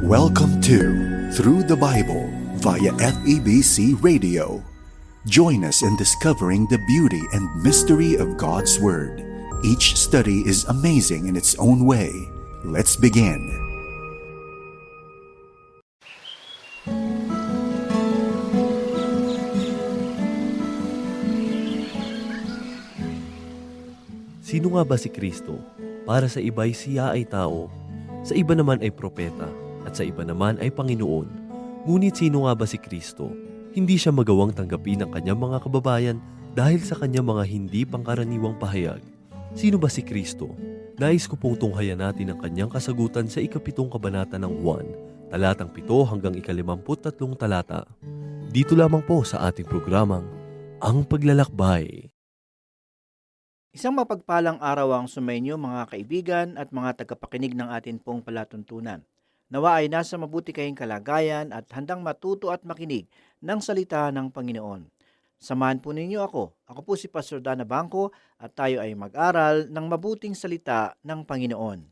Welcome to Through the Bible via FEBC Radio. Join us in discovering the beauty and mystery of God's Word. Each study is amazing in its own way. Let's begin. Sino nga ba si Kristo? Para sa iba'y siya ay tao, sa iba naman ay propeta, at sa iba naman ay Panginoon. Ngunit sino nga ba si Kristo? Hindi siya magawang tanggapin ng kanyang mga kababayan dahil sa kanyang mga hindi pangkaraniwang pahayag. Sino ba si Kristo? Nais ko pong tunghayan natin ang kanyang kasagutan sa ikapitong kabanata ng Juan, talatang pito hanggang ikalimamput tatlong talata. Dito lamang po sa ating programang, Ang Paglalakbay. Isang mapagpalang araw ang sumainyo mga kaibigan at mga tagapakinig ng atin pong palatuntunan. Nawa ay nasa mabuti kayong kalagayan at handang matuto at makinig ng salita ng Panginoon. Samahan po ninyo ako. Ako po si Pastor Dana Bangko at tayo ay mag-aral ng mabuting salita ng Panginoon.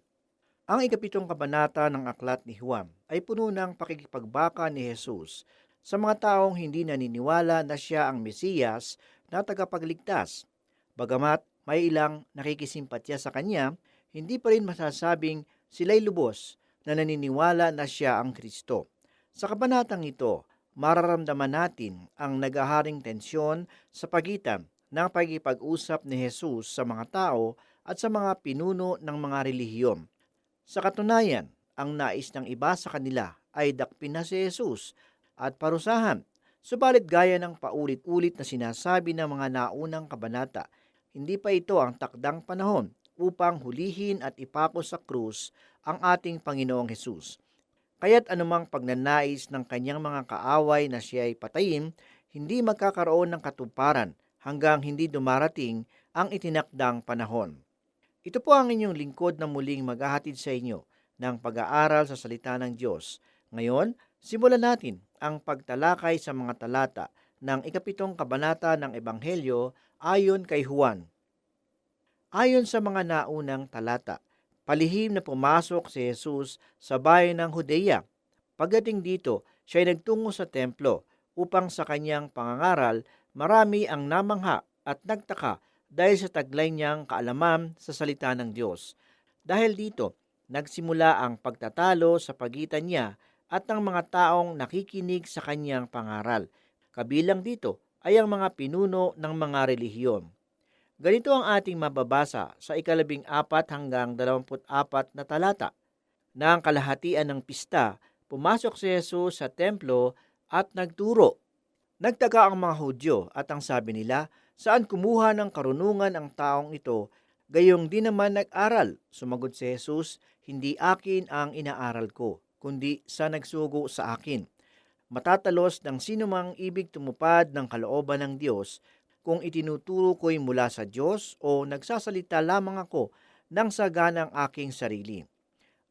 Ang ikapitong kabanata ng aklat ni Juan ay puno ng pakikipagbaka ni Jesus sa mga taong hindi naniniwala na siya ang Mesiyas na tagapagligtas. Bagamat may ilang nakikisimpatya sa kanya, hindi pa rin masasabing sila'y lubos na naniniwala na siya ang Kristo. Sa kabanatang ito, mararamdaman natin ang nagaharing tensyon sa pagitan ng pagipag-usap ni Jesus sa mga tao at sa mga pinuno ng mga relihiyon. Sa katunayan, ang nais ng iba sa kanila ay dakpin na si Jesus at parusahan. Subalit gaya ng paulit-ulit na sinasabi ng mga naunang kabanata, hindi pa ito ang takdang panahon upang hulihin at ipako sa krus ang ating Panginoong Hesus. Kaya't anumang pagnanais ng kanyang mga kaaway na siya ay patayin, hindi magkakaroon ng katuparan hanggang hindi dumarating ang itinakdang panahon. Ito po ang inyong lingkod na muling maghahatid sa inyo ng pag-aaral sa salita ng Diyos. Ngayon, simulan natin ang pagtalakay sa mga talata ng ikapitong kabanata ng Ebanghelyo ayon kay Juan. Ayon sa mga naunang talata, palihim na pumasok si Jesus sa bayan ng Hudeya. Pagdating dito, siya ay nagtungo sa templo upang sa kanyang pangangaral marami ang namangha at nagtaka dahil sa taglay niyang kaalaman sa salita ng Diyos. Dahil dito, nagsimula ang pagtatalo sa pagitan niya at ng mga taong nakikinig sa kanyang pangaral. Kabilang dito ay ang mga pinuno ng mga relihiyon. Ganito ang ating mababasa sa ikalabing apat hanggang dalawamput apat na talata. Nang kalahatian ng pista, pumasok si Jesus sa templo at nagturo. Nagtaka ang mga Hudyo at ang sabi nila, saan kumuha ng karunungan ang taong ito, gayong di naman nag-aral. Sumagot si Jesus, hindi akin ang inaaral ko, kundi sa nagsugo sa akin. Matatalos ng sinumang ibig tumupad ng kalooban ng Diyos kung itinuturo ko'y mula sa Diyos o nagsasalita lamang ako ng sa ganang aking sarili.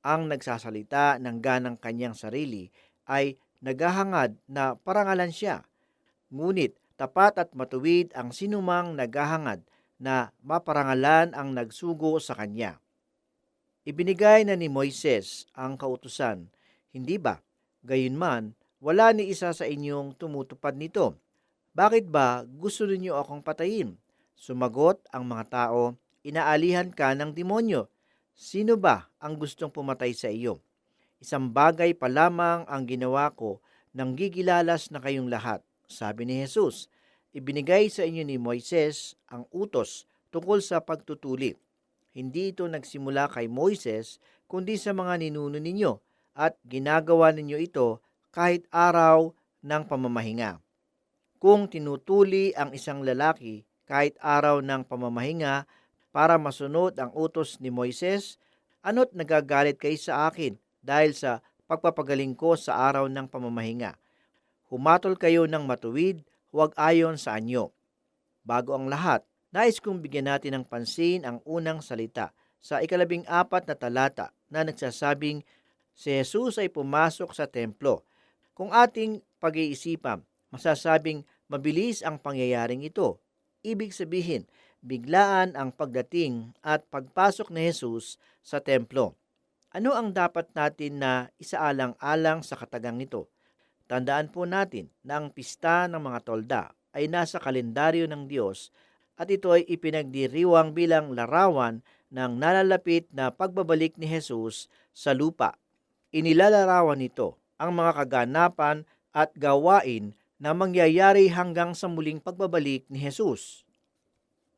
Ang nagsasalita ng ganang kanyang sarili ay naghahangad na parangalan siya. Ngunit tapat at matuwid ang sinumang naghahangad na maparangalan ang nagsugo sa kanya. Ibinigay na ni Moises ang kautusan, hindi ba? Gayunman, wala ni isa sa inyong tumutupad nito. Bakit ba gusto ninyo akong patayin? Sumagot ang mga tao, inaalihan ka ng demonyo. Sino ba ang gustong pumatay sa iyo? Isang bagay pa lamang ang ginawa ko nang gigilalas na kayong lahat. Sabi ni Jesus, ibinigay sa inyo ni Moises ang utos tungkol sa pagtutuli. Hindi ito nagsimula kay Moises, kundi sa mga ninuno ninyo, at ginagawa ninyo ito kahit araw ng pamamahinga. Kung tinutuli ang isang lalaki kahit araw ng pamamahinga para masunod ang utos ni Moises, ano't nagagalit kayo sa akin dahil sa pagpapagaling ko sa araw ng pamamahinga. Humatol kayo ng matuwid, huwag ayon sa anyo. Bago ang lahat, nais kong bigyan natin ng pansin ang unang salita sa ikalabing apat na talata na nagsasabing si Jesus ay pumasok sa templo. Kung ating pag-iisipan, masasabing mabilis ang pangyayaring ito. Ibig sabihin, biglaan ang pagdating at pagpasok ni Jesus sa templo. Ano ang dapat natin na isaalang-alang sa katagang ito? Tandaan po natin na ang pista ng mga tolda ay nasa kalendaryo ng Diyos at ito ay ipinagdiriwang bilang larawan ng nalalapit na pagbabalik ni Jesus sa lupa. Inilalarawan nito ang mga kaganapan at gawain na mangyayari hanggang sa muling pagbabalik ni Jesus.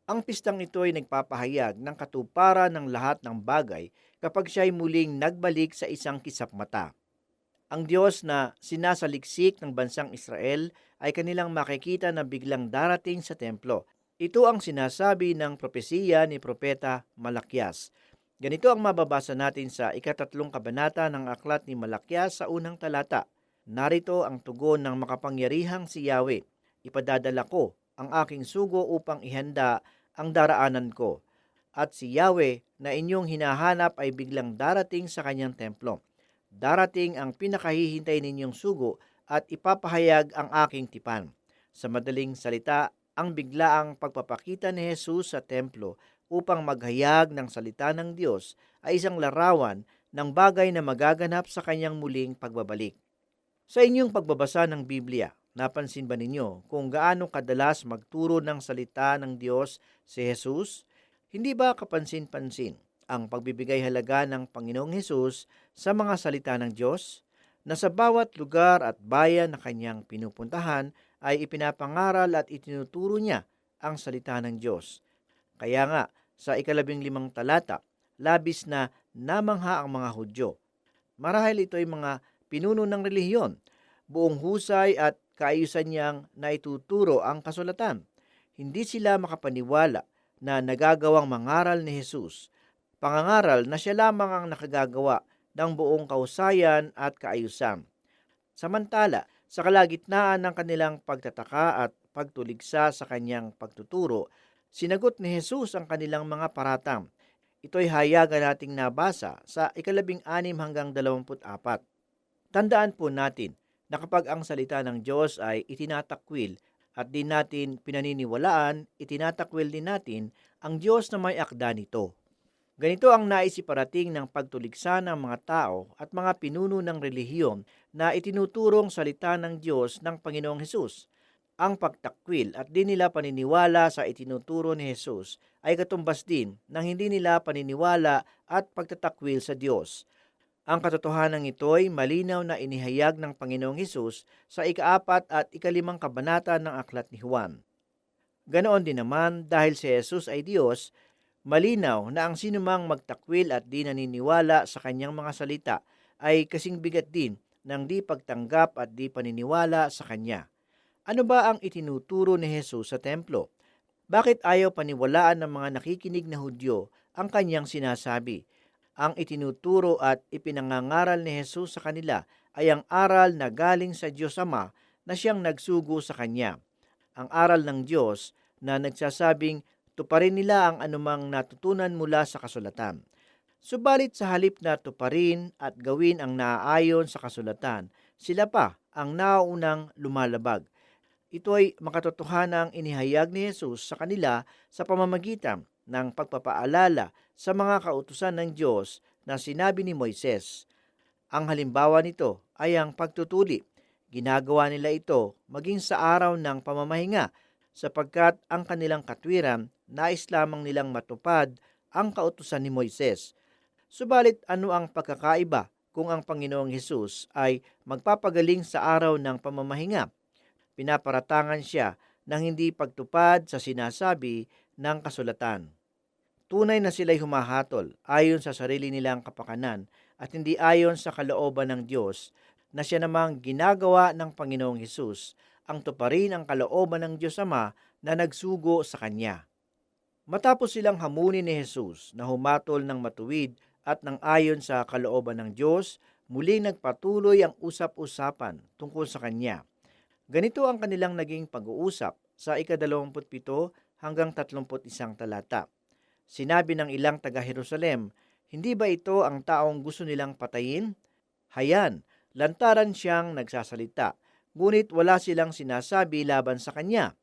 Ang pistang ito ay nagpapahayag ng katuparan ng lahat ng bagay kapag siya ay muling nagbalik sa isang kisap mata. Ang Diyos na sinasaliksik ng bansang Israel ay kanilang makikita na biglang darating sa templo. Ito ang sinasabi ng propesiya ni Propeta Malakyas. Ganito ang mababasa natin sa ikatatlong kabanata ng aklat ni Malakyas sa unang talata. Narito ang tugon ng makapangyarihang si Yahweh. Ipadadala ko ang aking sugo upang ihanda ang daraanan ko. At si Yahweh na inyong hinahanap ay biglang darating sa kanyang templo. Darating ang pinakahihintay ninyong sugo at ipapahayag ang aking tipan. Sa madaling salita, ang biglaang pagpapakita ni Jesus sa templo upang maghayag ng salita ng Diyos ay isang larawan ng bagay na magaganap sa kanyang muling pagbabalik. Sa inyong pagbabasa ng Biblia, napansin ba ninyo kung gaano kadalas magturo ng salita ng Diyos si Jesus? Hindi ba kapansin-pansin ang pagbibigay halaga ng Panginoong Hesus sa mga salita ng Diyos? Na sa bawat lugar at bayan na kanyang pinupuntahan ay ipinapangaral at itinuturo niya ang salita ng Diyos. Kaya nga, sa ikalabing limang talata, labis na namangha ang mga Hudyo. Marahil ito ay mga pinuno ng relihiyon, buong husay at kaayusan niyang naituturo ang kasulatan. Hindi sila makapaniwala na nagagawang mangaral ni Jesus, pangangaral na siya lamang ang nakagagawa ng buong kausayan at kaayusan. Samantala, sa kalagitnaan ng kanilang pagtataka at pagtuligsa sa kanyang pagtuturo, sinagot ni Jesus ang kanilang mga paratang. Ito'y hayagan nating nabasa sa ikalabing anim hanggang dalawamput apat. Tandaan po natin na kapag ang salita ng Diyos ay itinatakwil at di natin pinaniniwalaan, itinatakwil din natin ang Diyos na may akda nito. Ganito ang naisiparating ng pagtuligsa ng mga tao at mga pinuno ng relihiyon na itinuturong salita ng Diyos ng Panginoong Hesus. Ang pagtakwil at di nila paniniwala sa itinuturo ni Jesus ay katumbas din ng hindi nila paniniwala at pagtatakwil sa Diyos. Ang katotohanan ito ay malinaw na inihayag ng Panginoong Hesus sa ikaapat at ikalimang kabanata ng Aklat ni Juan. Ganoon din naman dahil si Jesus ay Diyos, malinaw na ang sinumang magtakwil at di naniniwala sa kanyang mga salita ay kasing bigat din ng di pagtanggap at di paniniwala sa kanya. Ano ba ang itinuturo ni Jesus sa templo? Bakit ayaw paniwalaan ng mga nakikinig na Hudyo ang kanyang sinasabi? Ang itinuturo at ipinangangaral ni Jesus sa kanila ay ang aral na galing sa Diyos Ama na siyang nagsugo sa kanya. Ang aral ng Diyos na nagsasabing tuparin nila ang anumang natutunan mula sa kasulatan. Subalit sa halip na tuparin at gawin ang naaayon sa kasulatan, sila pa ang naunang lumalabag. Ito ay makatotohanang inihayag ni Jesus sa kanila sa pamamagitan ng pagpapaalala sa mga kautusan ng Diyos na sinabi ni Moises. Ang halimbawa nito ay ang pagtutuli. Ginagawa nila ito maging sa araw ng pamamahinga sapagkat ang kanilang katwiran nais lamang nilang matupad ang kautusan ni Moises. Subalit ano ang pagkakaiba kung ang Panginoong Hesus ay magpapagaling sa araw ng pamamahinga? Pinaparatangan siya ng hindi pagtupad sa sinasabi ng kasulatan. Tunay na sila'y humahatol ayon sa sarili nilang kapakanan at hindi ayon sa kalooban ng Diyos na siya namang ginagawa ng Panginoong Hesus ang tuparin ang kalooban ng Diyos Ama na nagsugo sa Kanya. Matapos silang hamunin ni Jesus na humatol ng matuwid at ng ayon sa kalooban ng Diyos, muli nagpatuloy ang usap-usapan tungkol sa Kanya. Ganito ang kanilang naging pag-uusap sa ikadalawamput-pito hanggang tatlumput isang talata. Sinabi ng ilang taga-Jerusalem, hindi ba ito ang taong gusto nilang patayin? Hayan, lantaran siyang nagsasalita, ngunit wala silang sinasabi laban sa kanya.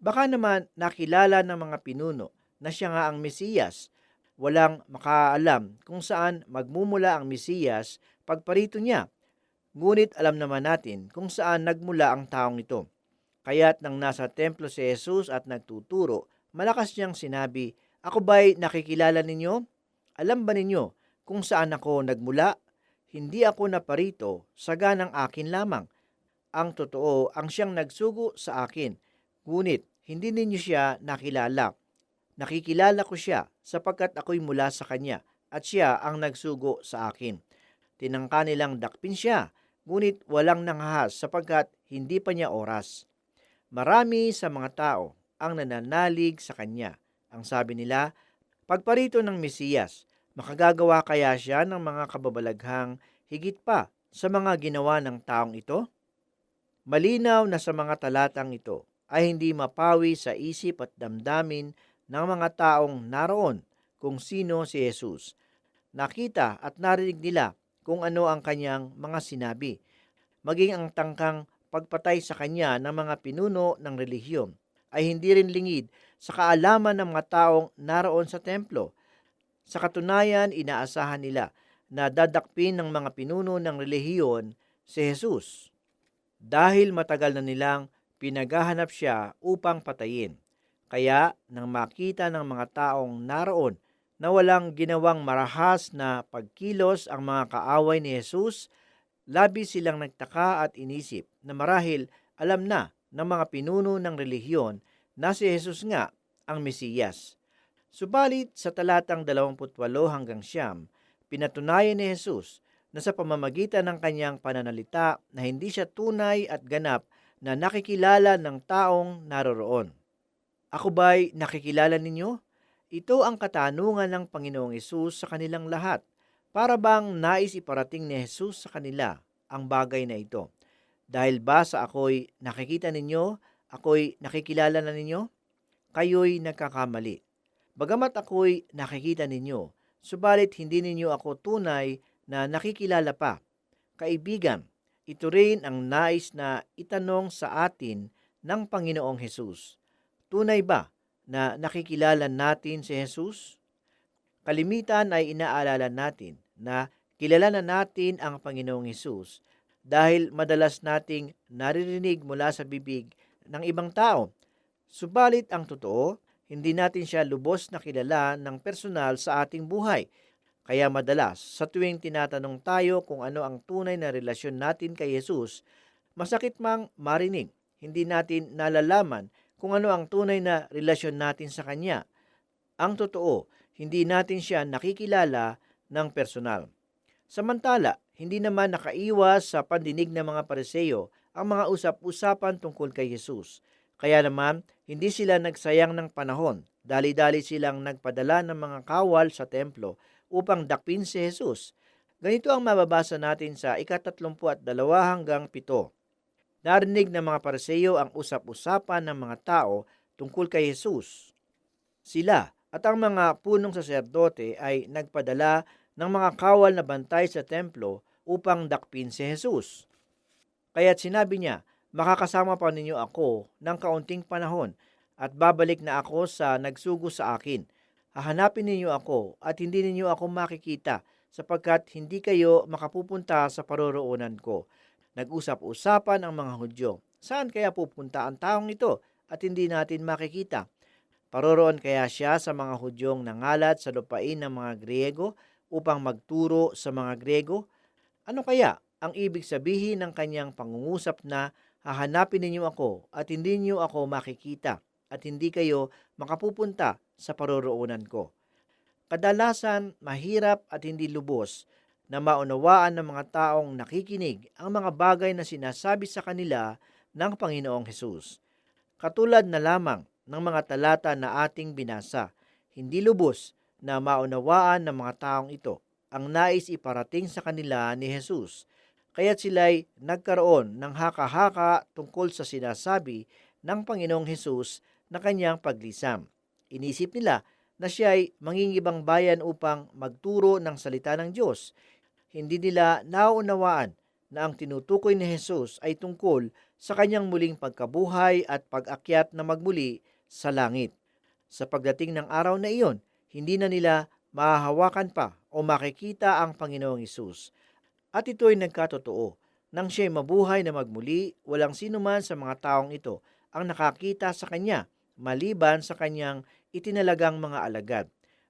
Baka naman nakilala ng mga pinuno na siya nga ang Mesiyas. walang makaalam kung saan magmumula ang Mesiyas pagparito niya. Ngunit alam naman natin kung saan nagmula ang taong ito. Kaya't nang nasa templo si Jesus at nagtuturo, malakas niyang sinabi, Ako ba'y nakikilala ninyo? Alam ba ninyo kung saan ako nagmula? Hindi ako naparito sa ganang akin lamang. Ang totoo ang siyang nagsugo sa akin, ngunit hindi ninyo siya nakilala. Nakikilala ko siya sapagkat ako'y mula sa kanya at siya ang nagsugo sa akin. Tinangka nilang dakpin siya, ngunit walang nanghahas sapagkat hindi pa niya oras. Marami sa mga tao ang nananalig sa kanya. Ang sabi nila, pagparito ng Mesiyas, makagagawa kaya siya ng mga kababalaghang higit pa sa mga ginawa ng taong ito? Malinaw na sa mga talatang ito ay hindi mapawi sa isip at damdamin ng mga taong naroon kung sino si Jesus. Nakita at narinig nila kung ano ang kanyang mga sinabi, maging ang tangkang pagpatay sa kanya ng mga pinuno ng relihiyon ay hindi rin lingid sa kaalaman ng mga taong naroon sa templo. Sa katunayan, inaasahan nila na dadakpin ng mga pinuno ng relihiyon si Jesus dahil matagal na nilang pinaghahanap siya upang patayin. Kaya nang makita ng mga taong naroon na walang ginawang marahas na pagkilos ang mga kaaway ni Jesus, labis silang nagtaka at inisip na marahil alam na ng mga pinuno ng relihiyon na si Jesus nga ang Mesiyas. Subalit sa talatang 28 hanggang siyam, pinatunayan ni Jesus na sa pamamagitan ng kanyang pananalita na hindi siya tunay at ganap na nakikilala ng taong naroroon. Ako ba'y nakikilala ninyo? Ito ang katanungan ng Panginoong Yesus sa kanilang lahat. Para bang nais iparating ni Jesus sa kanila ang bagay na ito? Dahil ba sa ako'y nakikita ninyo, ako'y nakikilala na ninyo? Kayo'y nagkakamali. Bagamat ako'y nakikita ninyo, subalit hindi ninyo ako tunay na nakikilala pa. Kaibigan, ito rin ang nais na itanong sa atin ng Panginoong Hesus. Tunay ba na nakikilala natin si Jesus? Kalimitan ay inaalala natin na kilala na natin ang Panginoong Hesus dahil madalas nating naririnig mula sa bibig ng ibang tao. Subalit ang totoo, hindi natin siya lubos na kilala ng personal sa ating buhay. Kaya madalas, sa tuwing tinatanong tayo kung ano ang tunay na relasyon natin kay Jesus, masakit mang marinig, hindi natin nalalaman kung ano ang tunay na relasyon natin sa Kanya. Ang totoo, hindi natin siya nakikilala ng personal. Samantala, hindi naman nakaiwas sa pandinig ng mga pareseyo ang mga usap-usapan tungkol kay Jesus. Kaya naman, hindi sila nagsayang ng panahon. Dali-dali silang nagpadala ng mga kawal sa templo upang dakpin si Jesus. Ganito ang mababasa natin sa ikatatlumput at dalawa hanggang pito. Narinig ng mga pareseyo ang usap-usapan ng mga tao tungkol kay Jesus. Sila at ang mga punong saserdote ay nagpadala ng mga kawal na bantay sa templo upang dakpin si Jesus. Kaya't sinabi niya, makakasama pa ninyo ako ng kaunting panahon at babalik na ako sa nagsugo sa akin. Hahanapin ninyo ako at hindi ninyo ako makikita sapagkat hindi kayo makapupunta sa paroroonan ko. Nag-usap-usapan ang mga Hudyo. Saan kaya pupunta ang taong ito at hindi natin makikita? Paroroon kaya siya sa mga Hudyong nangalat sa lupain ng mga Griego upang magturo sa mga Griego? Ano kaya ang ibig sabihin ng kanyang pangungusap na hahanapin ninyo ako at hindi niyo ako makikita at hindi kayo makapupunta sa paroroonan ko? Kadalasan, mahirap at hindi lubos na maunawaan ng mga taong nakikinig ang mga bagay na sinasabi sa kanila ng Panginoong Hesus. Katulad na lamang ng mga talata na ating binasa, hindi lubos na maunawaan ng mga taong ito ang nais iparating sa kanila ni Jesus. Kaya't sila'y nagkaroon ng haka-haka tungkol sa sinasabi ng Panginoong Hesus na kanyang paglisam. Inisip nila na siya ay mangingibang bayan upang magturo ng salita ng Diyos hindi nila naunawaan na ang tinutukoy ni Jesus ay tungkol sa kanyang muling pagkabuhay at pag-akyat na magmuli sa langit. Sa pagdating ng araw na iyon, hindi na nila mahahawakan pa o makikita ang Panginoong Isus. At ito'y nagkatotoo. Nang siya'y mabuhay na magmuli, walang sino man sa mga taong ito ang nakakita sa Kanya, maliban sa Kanyang itinalagang mga alagad.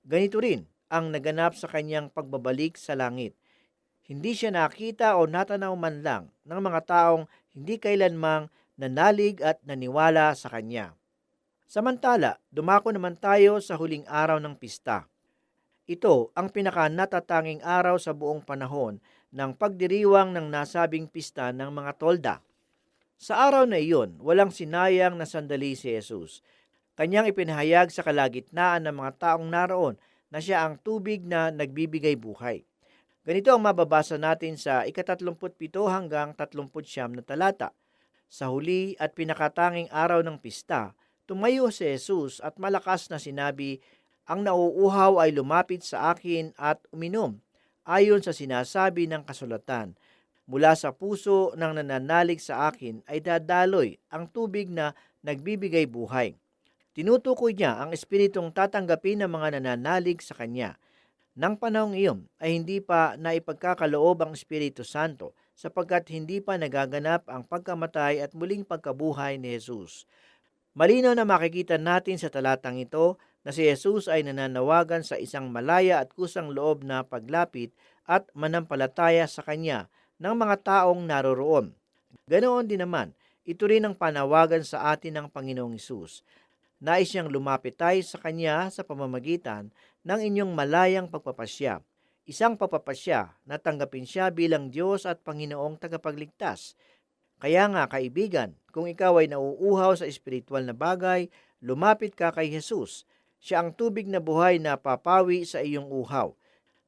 Ganito rin ang naganap sa Kanyang pagbabalik sa langit. Hindi siya nakita o natanaw man lang ng mga taong hindi kailanmang nanalig at naniwala sa Kanya. Samantala, dumako naman tayo sa huling araw ng pista. Ito ang pinakanatatanging araw sa buong panahon ng pagdiriwang ng nasabing pista ng mga tolda. Sa araw na iyon, walang sinayang na sandali si Jesus. Kanyang ipinahayag sa kalagitnaan ng mga taong naroon na siya ang tubig na nagbibigay buhay. Ganito ang mababasa natin sa ikatatlumputpito hanggang tatlumputsyam na talata. Sa huli at pinakatanging araw ng pista, tumayo si Jesus at malakas na sinabi, Ang nauuhaw ay lumapit sa akin at uminom, ayon sa sinasabi ng kasulatan. Mula sa puso ng nananalig sa akin ay dadaloy ang tubig na nagbibigay buhay. Tinutukoy niya ang espiritong tatanggapin ng mga nananalig sa kanya. Nang panahong iyon ay hindi pa naipagkakaloob ang Espiritu Santo sapagkat hindi pa nagaganap ang pagkamatay at muling pagkabuhay ni Jesus. Malinaw na makikita natin sa talatang ito na si Jesus ay nananawagan sa isang malaya at kusang loob na paglapit at manampalataya sa Kanya ng mga taong naroroon. Ganoon din naman, ito rin ang panawagan sa atin ng Panginoong Isus. Nais niyang lumapit tayo sa Kanya sa pamamagitan ng inyong malayang pagpapasya. Isang pagpapasya na tanggapin siya bilang Diyos at Panginoong tagapagligtas. Kaya nga kaibigan, kung ikaw ay nauuhaw sa espiritual na bagay, lumapit ka kay Jesus. Siya ang tubig na buhay na papawi sa iyong uhaw.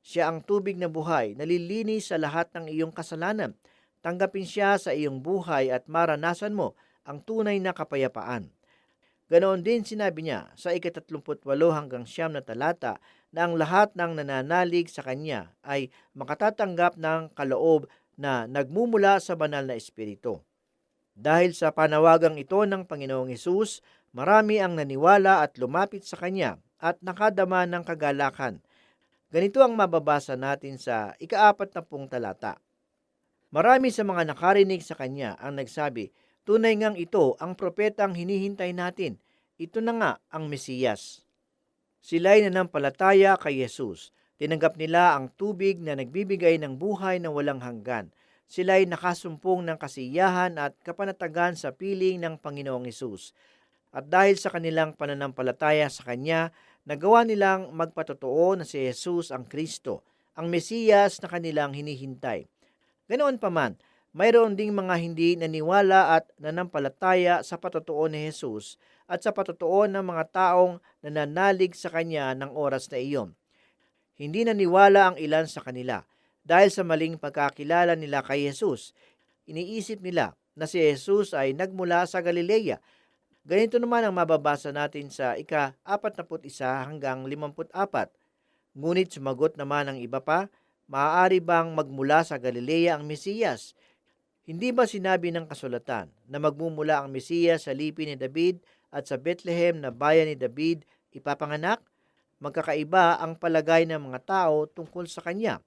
Siya ang tubig na buhay na lilinis sa lahat ng iyong kasalanan. Tanggapin siya sa iyong buhay at maranasan mo ang tunay na kapayapaan. Ganoon din sinabi niya sa ikatatlumputwalo hanggang siyam na talata na ang lahat ng nananalig sa kanya ay makatatanggap ng kaloob na nagmumula sa banal na espiritu. Dahil sa panawagang ito ng Panginoong Isus, marami ang naniwala at lumapit sa Kanya at nakadama ng kagalakan. Ganito ang mababasa natin sa ikaapat na pong talata. Marami sa mga nakarinig sa Kanya ang nagsabi, Tunay ngang ito ang propetang hinihintay natin. Ito na nga ang Mesiyas. Sila'y nanampalataya kay Jesus. Tinanggap nila ang tubig na nagbibigay ng buhay na walang hanggan. Sila'y nakasumpong ng kasiyahan at kapanatagan sa piling ng Panginoong Isus. At dahil sa kanilang pananampalataya sa Kanya, nagawa nilang magpatotoo na si Jesus ang Kristo, ang Mesiyas na kanilang hinihintay. Ganoon pa man, mayroon ding mga hindi naniwala at nanampalataya sa patotoo ni Jesus at sa patotoo ng mga taong nananalig sa Kanya ng oras na iyon. Hindi naniwala ang ilan sa kanila dahil sa maling pagkakilala nila kay Jesus. Iniisip nila na si Jesus ay nagmula sa Galilea. Ganito naman ang mababasa natin sa ika-41 hanggang 54. Ngunit sumagot naman ang iba pa, maaari bang magmula sa Galilea ang Mesiyas? Hindi ba sinabi ng kasulatan na magmumula ang Mesiyas sa lipi ni David at sa Bethlehem na bayan ni David ipapanganak? Magkakaiba ang palagay ng mga tao tungkol sa kanya.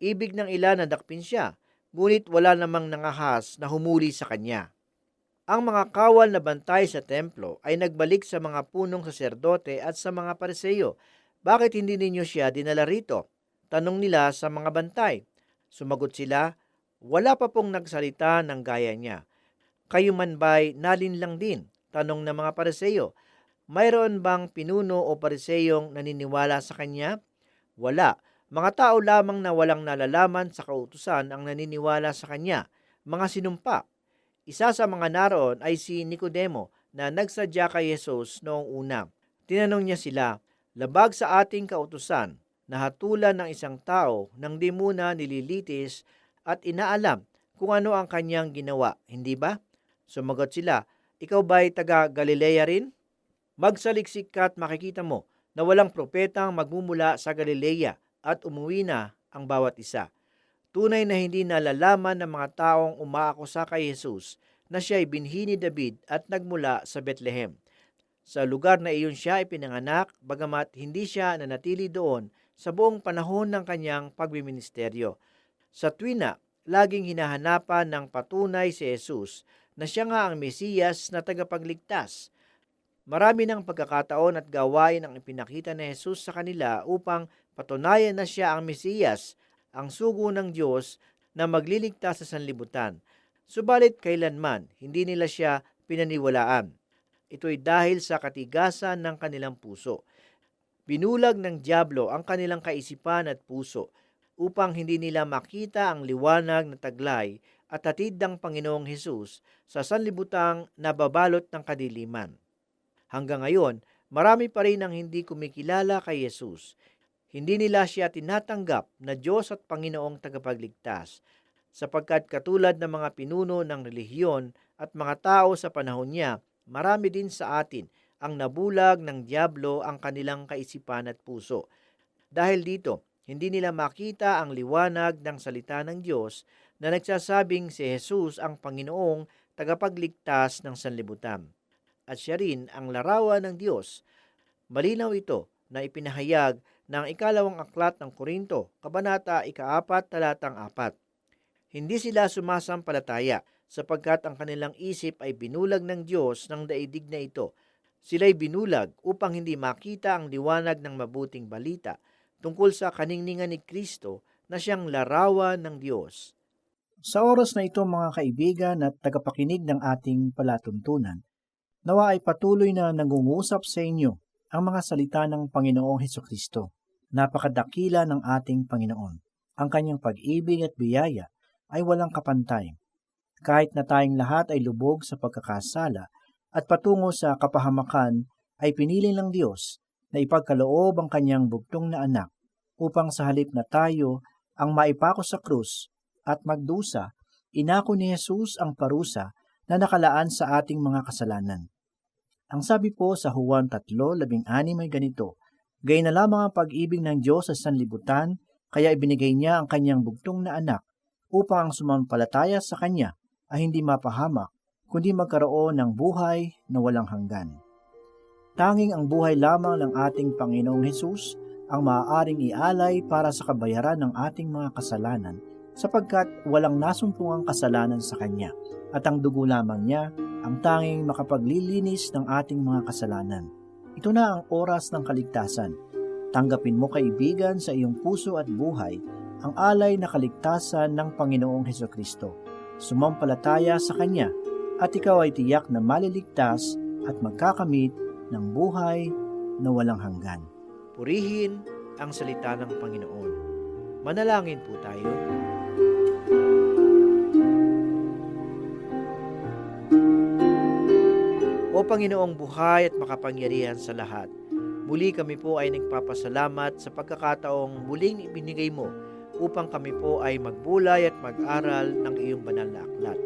Ibig ng ilan na dakpin siya, ngunit wala namang nangahas na humuli sa kanya. Ang mga kawal na bantay sa templo ay nagbalik sa mga punong saserdote at sa mga pariseyo. Bakit hindi ninyo siya dinala rito? Tanong nila sa mga bantay. Sumagot sila, wala pa pong nagsalita ng gaya niya. Kayo man ba'y nalinlang din? Tanong ng mga pariseyo. Mayroon bang pinuno o pariseyong naniniwala sa kanya? Wala. Mga tao lamang na walang nalalaman sa kautusan ang naniniwala sa kanya, mga sinumpa. Isa sa mga naroon ay si Nicodemo na nagsadya kay Jesus noong una. Tinanong niya sila, labag sa ating kautusan na hatulan ng isang tao nang di muna nililitis at inaalam kung ano ang kanyang ginawa, hindi ba? Sumagot sila, ikaw ba'y taga Galilea rin? Magsaliksik ka at makikita mo na walang propetang magmumula sa Galilea at umuwi na ang bawat isa. Tunay na hindi nalalaman ng mga taong umaakusa kay Jesus na siya ay binhi ni David at nagmula sa Bethlehem. Sa lugar na iyon siya ipinanganak, bagamat hindi siya nanatili doon sa buong panahon ng kanyang pagbiministeryo. Sa tuwina, laging hinahanapan ng patunay si Jesus na siya nga ang Mesiyas na tagapagligtas. Marami ng pagkakataon at gawain ang ipinakita ni Jesus sa kanila upang patunayan na siya ang Mesiyas, ang sugo ng Diyos na magliligtas sa sanlibutan. Subalit kailanman, hindi nila siya pinaniwalaan. Ito'y dahil sa katigasan ng kanilang puso. Binulag ng Diablo ang kanilang kaisipan at puso upang hindi nila makita ang liwanag na taglay at hatid ng Panginoong Hesus sa sanlibutang nababalot ng kadiliman. Hanggang ngayon, marami pa rin ang hindi kumikilala kay Yesus. Hindi nila siya tinatanggap na Diyos at Panginoong tagapagligtas sapagkat katulad ng mga pinuno ng relihiyon at mga tao sa panahon niya, marami din sa atin ang nabulag ng Diablo ang kanilang kaisipan at puso. Dahil dito, hindi nila makita ang liwanag ng salita ng Diyos na nagsasabing si Jesus ang Panginoong tagapagligtas ng sanlibutan. At siya rin ang larawan ng Diyos. Malinaw ito na ipinahayag ng ikalawang aklat ng Korinto, Kabanata ikaapat talatang apat. Hindi sila sumasampalataya sapagkat ang kanilang isip ay binulag ng Diyos ng daigdig na ito. Sila'y binulag upang hindi makita ang liwanag ng mabuting balita tungkol sa kaningningan ni Kristo na siyang larawan ng Diyos. Sa oras na ito mga kaibigan at tagapakinig ng ating palatuntunan, nawa ay patuloy na nangungusap sa inyo ang mga salita ng Panginoong Heso Kristo. Napakadakila ng ating Panginoon. Ang kanyang pag-ibig at biyaya ay walang kapantay. Kahit na tayong lahat ay lubog sa pagkakasala at patungo sa kapahamakan, ay pinili ng Diyos na ipagkaloob ang kanyang bugtong na anak upang sa halip na tayo ang maipako sa krus at magdusa, inako ni Jesus ang parusa na nakalaan sa ating mga kasalanan. Ang sabi po sa Juan 3:16 ay ganito, Gay na lamang ang pag-ibig ng Diyos sa sanlibutan, kaya ibinigay niya ang kanyang bugtong na anak upang ang sumampalataya sa Kanya ay hindi mapahamak, kundi magkaroon ng buhay na walang hanggan. Tanging ang buhay lamang ng ating Panginoong Hesus ang maaaring ialay para sa kabayaran ng ating mga kasalanan sapagkat walang nasumpungang kasalanan sa Kanya at ang dugo lamang niya ang tanging makapaglilinis ng ating mga kasalanan. Ito na ang oras ng kaligtasan. Tanggapin mo kaibigan sa iyong puso at buhay ang alay na kaligtasan ng Panginoong Heso Kristo. Sumampalataya sa Kanya at ikaw ay tiyak na maliligtas at magkakamit ng buhay na walang hanggan. Purihin ang salita ng Panginoon. Manalangin po tayo. O Panginoong buhay at makapangyarihan sa lahat, muli kami po ay nagpapasalamat sa pagkakataong muling ibinigay mo upang kami po ay magbulay at mag-aral ng iyong banal na aklat.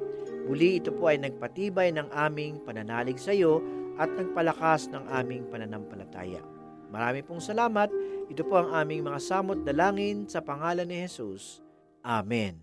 Muli ito po ay nagpatibay ng aming pananalig sa iyo at nagpalakas ng aming pananampalataya. Marami pong salamat. Ito po ang aming mga samot dalangin sa pangalan ni Jesus. Amen.